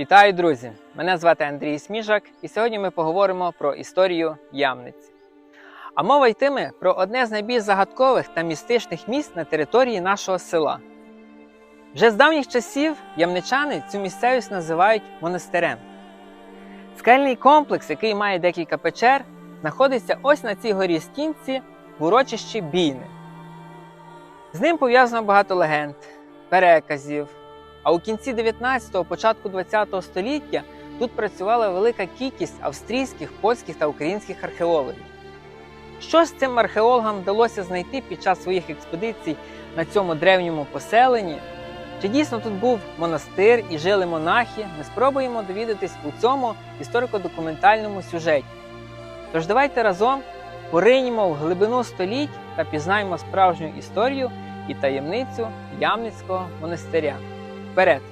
Вітаю, друзі! Мене звати Андрій Сміжак, і сьогодні ми поговоримо про історію Ямниці. А мова йтиме про одне з найбільш загадкових та містичних місць на території нашого села. Вже з давніх часів ямничани цю місцевість називають монастирем. Скельний комплекс, який має декілька печер, знаходиться ось на цій горі стінці в урочищі Бійни. З ним пов'язано багато легенд, переказів. А у кінці 19-го, початку 20-го століття тут працювала велика кількість австрійських, польських та українських археологів. Що ж цим археологам вдалося знайти під час своїх експедицій на цьому древньому поселенні? Чи дійсно тут був монастир і жили монахи? Ми спробуємо довідатись у цьому історико-документальному сюжеті. Тож давайте разом поринемо в глибину століть та пізнаємо справжню історію і таємницю Ямницького монастиря. Bereto.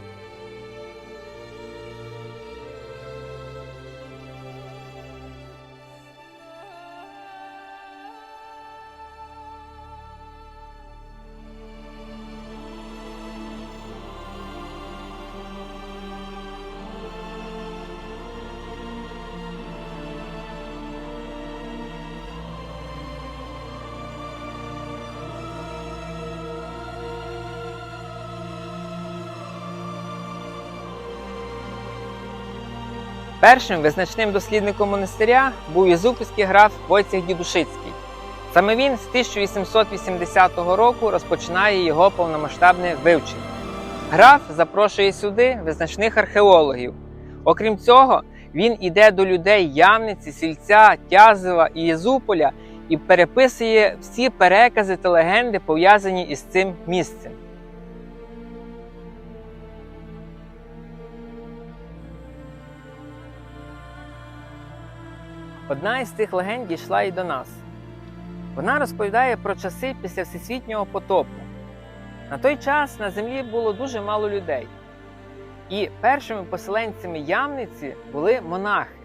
Першим визначним дослідником монастиря був єзупільський граф Войцех Дідушицький. Саме він з 1880 року розпочинає його повномасштабне вивчення. Граф запрошує сюди визначних археологів. Окрім цього, він іде до людей Ямниці, Сільця, Тязева і Єзуполя і переписує всі перекази та легенди, пов'язані із цим місцем. Одна із цих легенд дійшла і до нас. Вона розповідає про часи після всесвітнього потопу. На той час на землі було дуже мало людей. І першими поселенцями Ямниці були монахи.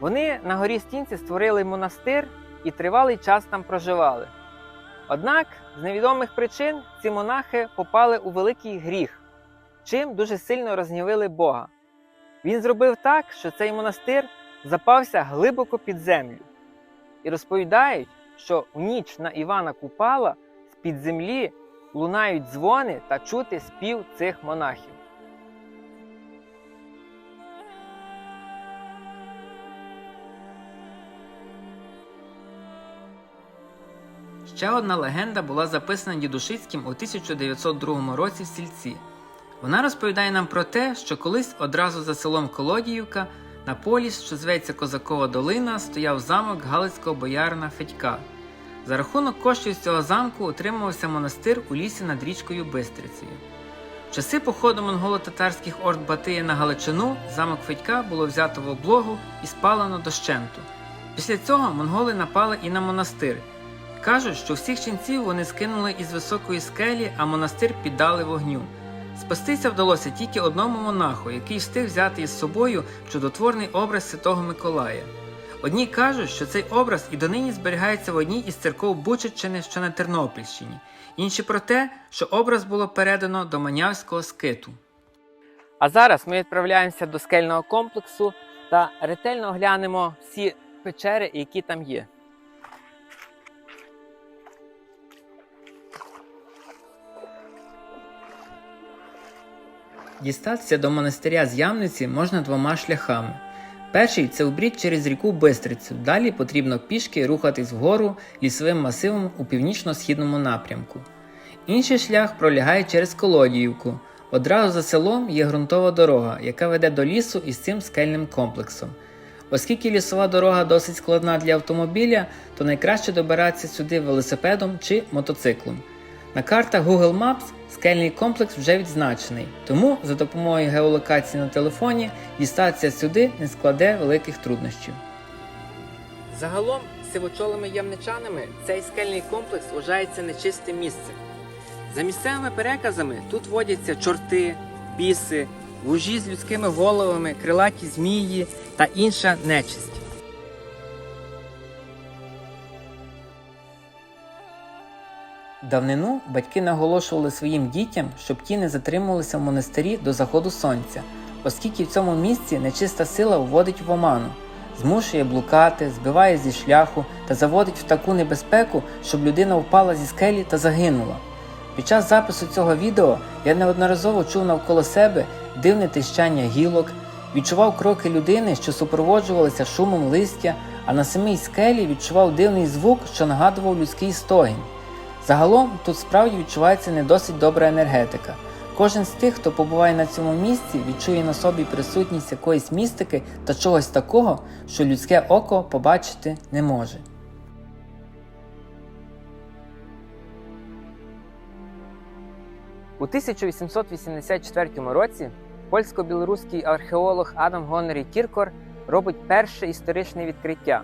Вони на горі стінці створили монастир і тривалий час там проживали. Однак, з невідомих причин ці монахи попали у великий гріх, чим дуже сильно розгнівили Бога. Він зробив так, що цей монастир запався глибоко під землю. І розповідають, що у ніч на Івана Купала з-під землі лунають дзвони та чути спів цих монахів. Ще одна легенда була записана Дідушицьким у 1902 році в сільці. Вона розповідає нам про те, що колись одразу за селом Колодіївка на полі, що зветься Козакова долина, стояв замок Галицького боярина Федька. За рахунок коштів з цього замку утримувався монастир у лісі над річкою Бистрицею. В часи походу монголо-татарських орд Батия на Галичину замок Федька було взято в облогу і спалено дощенту. Після цього монголи напали і на монастир. Кажуть, що всіх ченців вони скинули із високої скелі, а монастир піддали вогню. Спастися вдалося тільки одному монаху, який встиг взяти із собою чудотворний образ Святого Миколая. Одні кажуть, що цей образ і донині зберігається в одній із церков Бучиччини, що на Тернопільщині, інші про те, що образ було передано до Манявського скиту. А зараз ми відправляємося до скельного комплексу та ретельно оглянемо всі печери, які там є. Дістатися до монастиря з Ямниці можна двома шляхами. Перший це обрід через ріку Бистрицю. Далі потрібно пішки рухатись вгору лісовим масивом у північно-східному напрямку. Інший шлях пролягає через Колодіївку. Одразу за селом є ґрунтова дорога, яка веде до лісу із цим скельним комплексом. Оскільки лісова дорога досить складна для автомобіля, то найкраще добиратися сюди велосипедом чи мотоциклом. На картах Google Maps скельний комплекс вже відзначений, тому за допомогою геолокації на телефоні дістатися сюди не складе великих труднощів. Загалом, сивочолими ямничанами цей скельний комплекс вважається нечистим місцем. За місцевими переказами тут водяться чорти, біси, вужі з людськими головами, крилаті змії та інша нечисть. Давнину батьки наголошували своїм дітям, щоб ті не затримувалися в монастирі до заходу сонця, оскільки в цьому місці нечиста сила вводить в оману, змушує блукати, збиває зі шляху та заводить в таку небезпеку, щоб людина впала зі скелі та загинула. Під час запису цього відео я неодноразово чув навколо себе дивне тищання гілок, відчував кроки людини, що супроводжувалися шумом листя, а на самій скелі відчував дивний звук, що нагадував людський стогін. Загалом тут справді відчувається не досить добра енергетика. Кожен з тих, хто побуває на цьому місці, відчує на собі присутність якоїсь містики та чогось такого, що людське око побачити не може. У 1884 році польсько-білоруський археолог Адам Гонорій Кіркор робить перше історичне відкриття.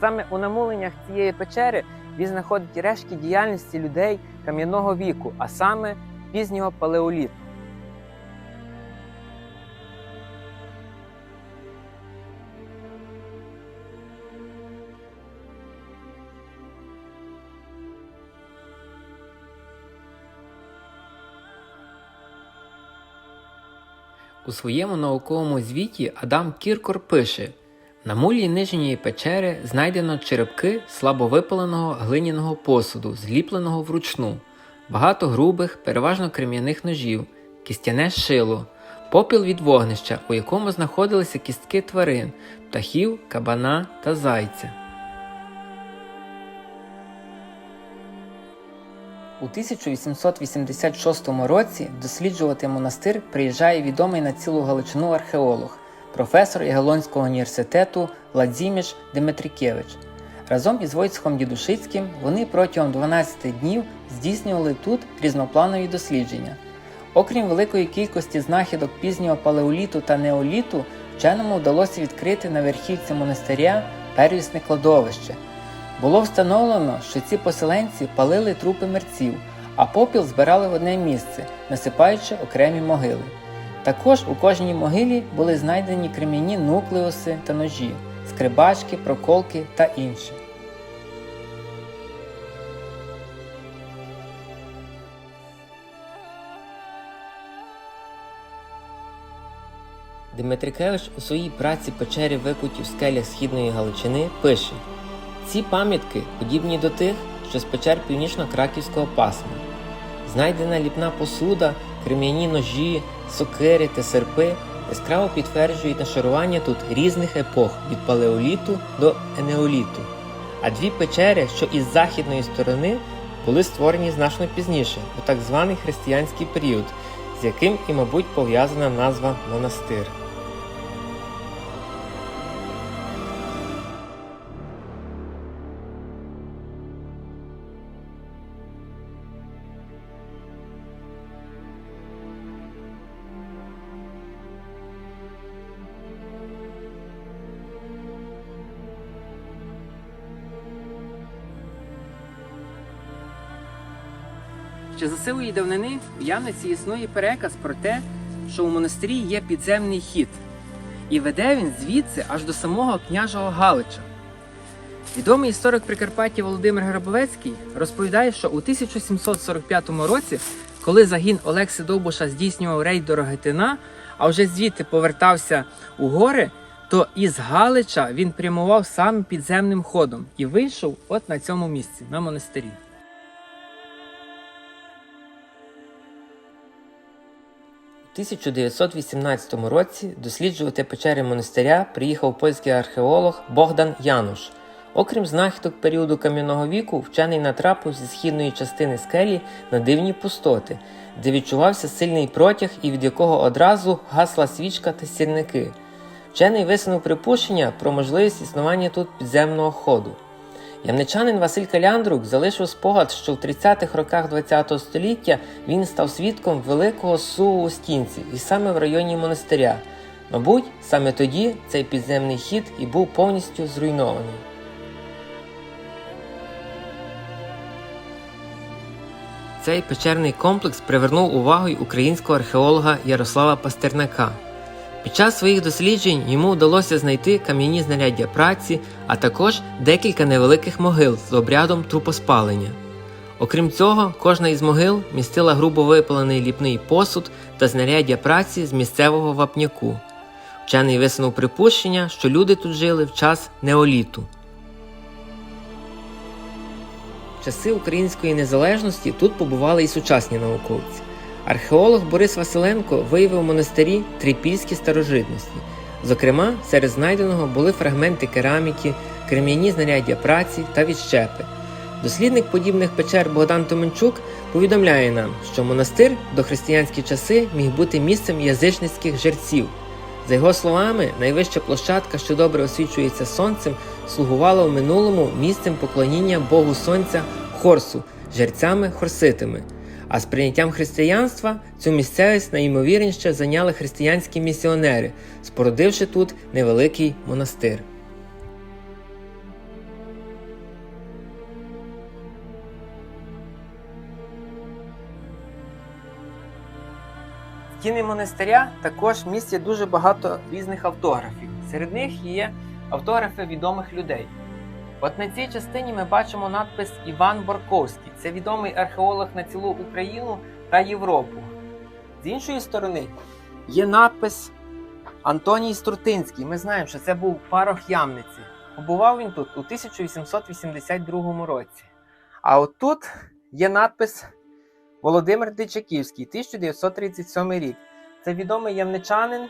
Саме у намуленнях цієї печери він знаходить рештки діяльності людей кам'яного віку, а саме пізнього палеоліту. У своєму науковому звіті Адам Кіркор пише: на мулі нижньої печери знайдено черепки слабовипаленого глиняного посуду, зліпленого вручну, багато грубих, переважно крем'яних ножів, кістяне шило, попіл від вогнища, у якому знаходилися кістки тварин, птахів, кабана та зайця. У 1886 році досліджувати монастир приїжджає відомий на цілу Галичину археолог, професор Ягелонського університету Владзіміш Димитрікевич. Разом із Войцехом Дідушицьким вони протягом 12 днів здійснювали тут різнопланові дослідження. Окрім великої кількості знахідок пізнього палеоліту та неоліту, вченому вдалося відкрити на верхівці монастиря первісне кладовище. Було встановлено, що ці поселенці палили трупи мерців, а попіл збирали в одне місце, насипаючи окремі могили. Також у кожній могилі були знайдені крем'яні нуклеуси та ножі, скрибачки, проколки та інше. Дмитрикевич у своїй праці печері викуті в скелях східної Галичини пише: ці пам'ятки подібні до тих, що з печер північно-краківського пасма. Знайдена ліпна посуда, крем'яні ножі, сокири та серпи яскраво підтверджують нашарування тут різних епох від палеоліту до енеоліту. А дві печери, що із західної сторони, були створені значно пізніше, у так званий християнський період, з яким і, мабуть, пов'язана назва монастир. Ще за силої давнини в Ямниці існує переказ про те, що у монастирі є підземний хід, і веде він звідси аж до самого княжого Галича. Відомий історик Прикарпаття Володимир Грабовецький розповідає, що у 1745 році, коли загін Олекси Довбуша здійснював рейд до Рогатина, а вже звідти повертався у гори, то із Галича він прямував саме підземним ходом і вийшов от на цьому місці, на монастирі. 1918 році досліджувати печери монастиря приїхав польський археолог Богдан Януш. Окрім знахідок періоду кам'яного віку, вчений натрапив зі східної частини скелі на дивні пустоти, де відчувався сильний протяг і від якого одразу гасла свічка та сірники. Вчений висунув припущення про можливість існування тут підземного ходу. Ямничанин Василь Каляндрук залишив спогад, що в 30-х роках ХХ століття він став свідком великого суву у стінці, і саме в районі монастиря. Мабуть, саме тоді цей підземний хід і був повністю зруйнований. Цей печерний комплекс привернув увагу й українського археолога Ярослава Пастернака. Під час своїх досліджень йому вдалося знайти кам'яні знаряддя праці, а також декілька невеликих могил з обрядом трупоспалення. Окрім цього, кожна із могил містила грубо випалений ліпний посуд та знаряддя праці з місцевого вапняку. Вчений висунув припущення, що люди тут жили в час неоліту. В часи української незалежності тут побували і сучасні науковці. Археолог Борис Василенко виявив в монастирі трипільські старожитності. Зокрема, серед знайденого були фрагменти кераміки, крем'яні знаряддя праці та відщепи. Дослідник подібних печер Богдан Томенчук повідомляє нам, що монастир в дохристиянські часи міг бути місцем язичницьких жерців. За його словами, найвища площадка, що добре освічується сонцем, слугувала в минулому місцем поклоніння Богу Сонця Хорсу, жерцями хорситами. А з прийняттям християнства цю місцевість найімовірніше зайняли християнські місіонери, спорудивши тут невеликий монастир. Стіни монастиря також містять дуже багато різних автографів. Серед них є автографи відомих людей. От на цій частині ми бачимо надпис Іван Борковський. Це відомий археолог на цілу Україну та Європу. З іншої сторони є надпис Антоній Струтинський. Ми знаємо, що це був парох Ямниці. Побував він тут у 1882 році. А от тут є надпис Володимир Дичаківський, 1937 рік. Це відомий ямничанин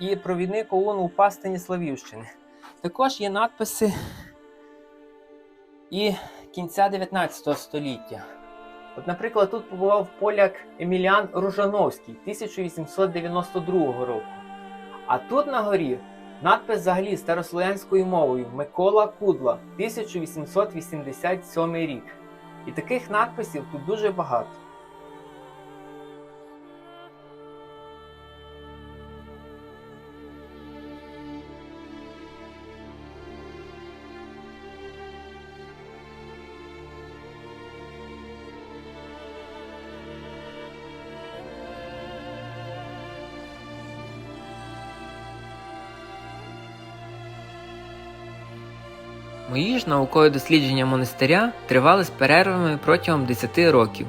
і провідник ОУН у Пастині Славівщини. Також є надписи і кінця 19 століття. От, наприклад, тут побував поляк Еміліан Ружановський 1892 року. А тут на горі надпис взагалі старослов'янською мовою Микола Кудла 1887 рік. І таких надписів тут дуже багато. Мої ж наукові дослідження монастиря тривали з перервами протягом 10 років.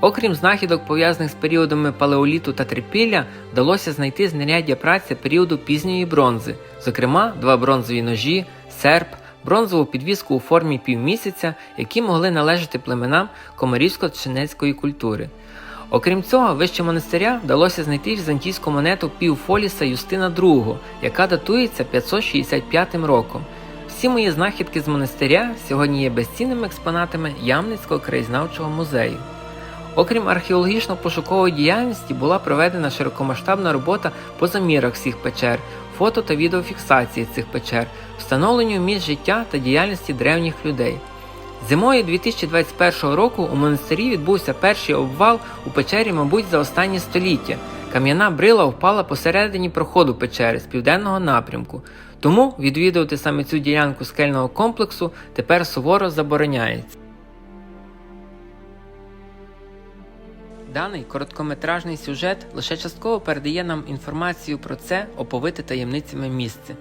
Окрім знахідок, пов'язаних з періодами палеоліту та трипілля, вдалося знайти знаряддя праці періоду пізньої бронзи, зокрема, два бронзові ножі, серп, бронзову підвіску у формі півмісяця, які могли належати племенам комарівсько-чинецької культури. Окрім цього, вище монастиря вдалося знайти візантійську монету півфоліса Юстина II, яка датується 565 роком. Всі мої знахідки з монастиря сьогодні є безцінними експонатами Ямницького краєзнавчого музею. Окрім археологічно-пошукової діяльності, була проведена широкомасштабна робота по замірах всіх печер, фото та відеофіксації цих печер, встановленню місць життя та діяльності древніх людей. Зимою 2021 року у монастирі відбувся перший обвал у печері, мабуть, за останні століття. Кам'яна брила впала посередині проходу печери з південного напрямку, тому відвідувати саме цю ділянку скельного комплексу тепер суворо забороняється. Даний короткометражний сюжет лише частково передає нам інформацію про це оповите таємницями місце.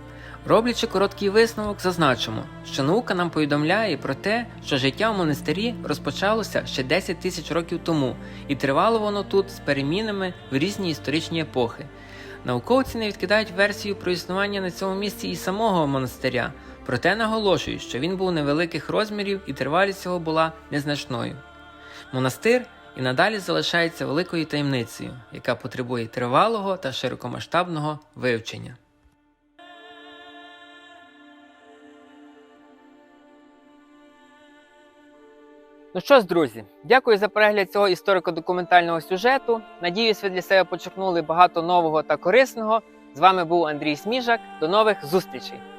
Роблячи короткий висновок, зазначимо, що наука нам повідомляє про те, що життя в монастирі розпочалося ще 10 тисяч років тому, і тривало воно тут з перемінами в різні історичні епохи. Науковці не відкидають версію про існування на цьому місці і самого монастиря, проте наголошують, що він був невеликих розмірів і тривалість його була незначною. Монастир і надалі залишається великою таємницею, яка потребує тривалого та широкомасштабного вивчення. Ну що ж, друзі, дякую за перегляд цього історико-документального сюжету. Надіюсь, ви для себе почерпнули багато нового та корисного. З вами був Андрій Сміжак. До нових зустрічей!